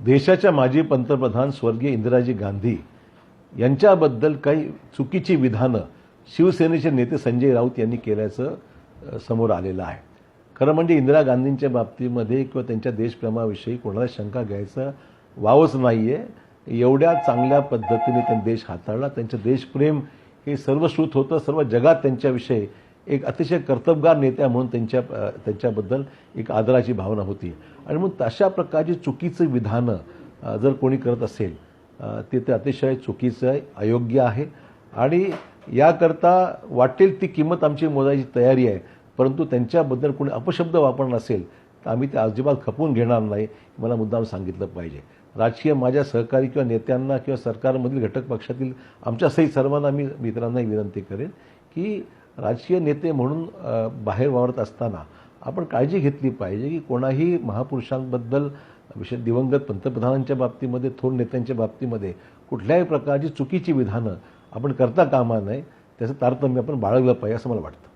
देशाच्या माजी पंतप्रधान स्वर्गीय इंदिराजी गांधी यांच्याबद्दल काही चुकीची विधानं शिवसेनेचे नेते संजय राऊत यांनी केल्याचं समोर आलेलं आहे. खरं म्हणजे इंदिरा गांधींच्या बाबतीमध्ये किंवा त्यांच्या देशप्रेमाविषयी कोणाला शंका घ्यायचं वावच नाही आहे एवढ्या चांगल्या पद्धतीने त्यांनी देश हाताळला. त्यांचं देशप्रेम हे सर्वश्रुत होतं सर्व जगात त्यांच्याविषयी एक अतिशय कर्तबगार नेत्या म्हणून त्यांच्या त्यांच्याबद्दल एक आदराची भावना होती. आणि मग तशा प्रकारची चुकीचं विधानं जर कोणी करत असेल ते ते अतिशय चुकीचं आहे अयोग्य आहे. आणि याकरता वाटेल ती किंमत आमची मोजायची तयारी आहे. परंतु त्यांच्याबद्दल कोणी अपशब्द वापरणार असेल तर आम्ही ते अजिबात खपवून घेणार नाही मला मुद्दाम सांगितलं पाहिजे. राजकीय माझ्या सहकारी किंवा नेत्यांना किंवा सरकारमधील घटक पक्षातील आमच्या सही सर्वांना मी मित्रांनाही विनंती करेन की राजकीय नेते म्हणून बाहेर वावरत असताना आपण काळजी घेतली पाहिजे की कोणाही महापुरुषांबद्दल विशेष दिवंगत पंतप्रधानांच्या बाबतीमध्ये थोर नेत्यांच्या बाबतीमध्ये कुठल्याही प्रकारची चुकीची विधानं आपण करता कामा नये त्याचं तारतम्य आपण बाळगलं पाहिजे असं मला वाटतं.